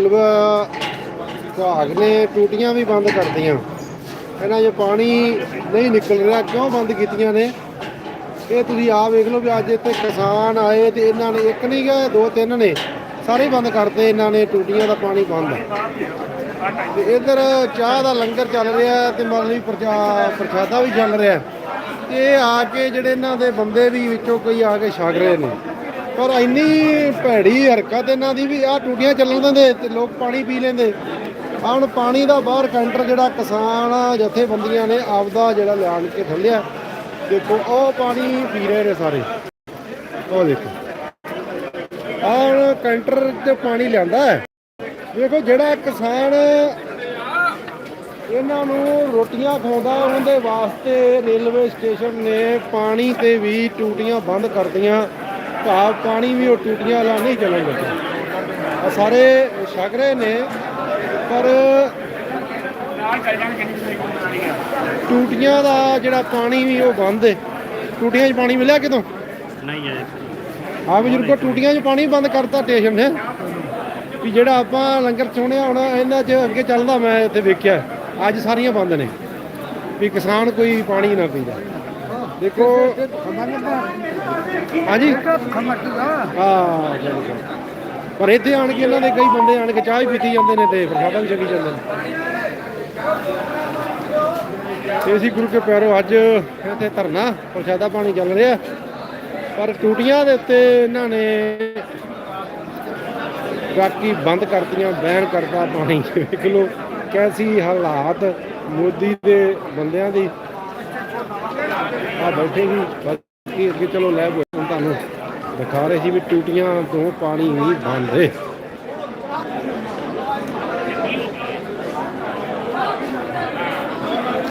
ਵਿਭਾਗ ਨੇ, ਟੂਟੀਆਂ ਵੀ ਬੰਦ ਕਰਤੀਆਂ ਇਹਨਾਂ 'ਚ ਪਾਣੀ ਨਹੀਂ ਨਿਕਲ ਰਿਹਾ, ਕਿਉਂ ਬੰਦ ਕੀਤੀਆਂ ਨੇ? ਇਹ ਤੁਸੀਂ ਆਪ ਵੇਖ ਲਓ ਵੀ ਅੱਜ ਇੱਥੇ ਕਿਸਾਨ ਆਏ ਤੇ ਇਹਨਾਂ ਨੇ ਇੱਕ ਨਹੀਂ ਗਏ ਦੋ ਤਿੰਨ ਨੇ। ਸਾਰੇ ਬੰਦ ਕਰਤੇ ਇਹਨਾਂ ਨੇ, ਟੂਟੀਆਂ ਦਾ ਪਾਣੀ ਬੰਦ। ਹੈ ਤੇ ਇੱਧਰ ਚਾਹ ਦਾ ਲੰਗਰ ਚੱਲ ਰਿਹਾ ਤੇ ਮਤਲਬ ਪ੍ਰਚਾ ਪ੍ਰਸ਼ਾਦਾ ਵੀ ਚੱਲ ਰਿਹਾ। ਤੇ ਇਹ ਆ ਕੇ ਜਿਹੜੇ ਇਹਨਾਂ ਦੇ ਬੰਦੇ ਵੀ ਵਿੱਚੋਂ ਕੋਈ ਆ ਕੇ ਛਕ ਰਹੇ ਨੇ। ਪਰ ਇੰਨੀ ਭੈੜੀ ਹਰਕਤ ਇਹਨਾਂ ਦੀ ਵੀ ਆਹ ਟੂਟੀਆਂ ਚੱਲਣ ਦਿੰਦੇ ਤੇ ਲੋਕ ਪਾਣੀ ਪੀ ਲੈਂਦੇ। ਆਹ ਹੁਣ ਪਾਣੀ ਦਾ ਬਾਹਰ ਕੈਂਟਰ ਜਿਹੜਾ ਕਿਸਾਨ ਜਥੇਬੰਦੀਆਂ ਨੇ ਆਪਦਾ ਜਿਹੜਾ ਲਿਆਣ ਕੇ ਥੱਲਿਆ, ਦੇਖੋ, ਉਹ ਪਾਣੀ ਪੀ ਰਹੇ ਨੇ ਸਾਰੇ। ਉਹ ਦੇਖੋ। ਆਹ ਹੁਣ ਕੈਂਟਰ ਤੇ ਪਾਣੀ ਲਿਆਂਦਾ ਹੈ। ਦੇਖੋ, ਜਿਹੜਾ ਕਿਸਾਨ ਇਹਨਾਂ ਨੂੰ ਰੋਟੀਆਂ ਖਵਾਉਂਦਾ, ਉਹਦੇ ਵਾਸਤੇ ਰੇਲਵੇ ਸਟੇਸ਼ਨ ਨੇ ਪਾਣੀ ਤੇ ਵੀ ਟੂਟੀਆਂ ਬੰਦ ਕਰਤੀਆਂ ਭਾਵ ਪਾਣੀ ਵੀ ਉਹ ਟੂਟੀਆਂ ਵਾਲਾ ਨਹੀਂ ਚੱਲਣ ਦਿੱਤਾ ਆ ਸਾਰੇ ਛਕ ਰਹੇ ਨੇ ਪਰ ਟੂਟੀਆਂ ਦਾ ਜਿਹੜਾ ਪਾਣੀ ਵੀ ਉਹ ਬੰਦ ਹੈ ਟੂਟੀਆਂ 'ਚ ਪਾਣੀ ਮਿਲਿਆ ਕਿਤੋਂ? ਨਹੀਂ ਹੈ ਆ ਬਜ਼ੁਰਗੋ ਟੂਟੀਆਂ 'ਚ ਪਾਣੀ ਬੰਦ ਕਰਤਾ ਸਟੇਸ਼ਨ ਨੇ। ਵੀ ਜਿਹੜਾ ਆਪਾਂ ਲੰਗਰ ਚੋਣਿਆ ਹੋਣਾ ਇਹਨਾਂ 'ਚ ਅੱਗੇ ਚੱਲਦਾ ਮੈਂ ਇੱਥੇ ਵੇਖਿਆ। ਅੱਜ ਸਾਰੀਆਂ ਬੰਦ ਨੇ। ਵੀ ਕਿਸਾਨ ਕੋਈ ਪਾਣੀ ਨਾ ਪੀਂਦਾ। ਦੇਖੋ, ਹਾਂਜੀ। ਹਾਂ ਬਿਲਕੁਲ। ਪਰ ਇੱਥੇ ਆਣ ਕੇ ਇਹਨਾਂ ਦੇ ਕਈ ਬੰਦੇ ਆਣ ਕੇ ਚਾਹ ਹੀ ਪੀਤੀ ਜਾਂਦੇ ਨੇ ਤੇ ਪ੍ਰਸ਼ਾਦਾ ਵੀ ਛਕੀ ਜਾਂਦੇ ਨੇ। ਤੇ ਅਸੀਂ ਗੁਰੂ ਕੇ ਪਿਆਰੋ, ਅੱਜ ਇੱਥੇ ਧਰਨਾ, ਪ੍ਰਸ਼ਾਦਾ ਪਾਣੀ ਚੱਲ ਰਿਹਾ। ਪਰ ਟੂਟੀਆਂ ਦੇ ਉੱਤੇ ਇਹਨਾਂ ਨੇ ਗਾਕੀ ਬੰਦ ਕਰਤੀਆਂ, ਬੈਨ ਕਰਤਾ ਪਾਣੀ। ਵੇਖ ਲਓ, ਕੈਸੀ ਹਾਲਾਤ ਮੋਦੀ ਦੇ ਬੰਦਿਆਂ ਦੀ। ਆ ਬੈਠੇ ਵੀ ਬਾਕੀ ਅੱਗੇ ਚਲੋ ਲੈ ਬੋ ਤੁਹਾਨੂੰ ਦਿਖਾ ਰਹੇ ਸੀ ਵੀ ਟੂਟੀਆਂ ਤੋਂ ਪਾਣੀ ਨਹੀਂ ਬੰਦ ਹੈ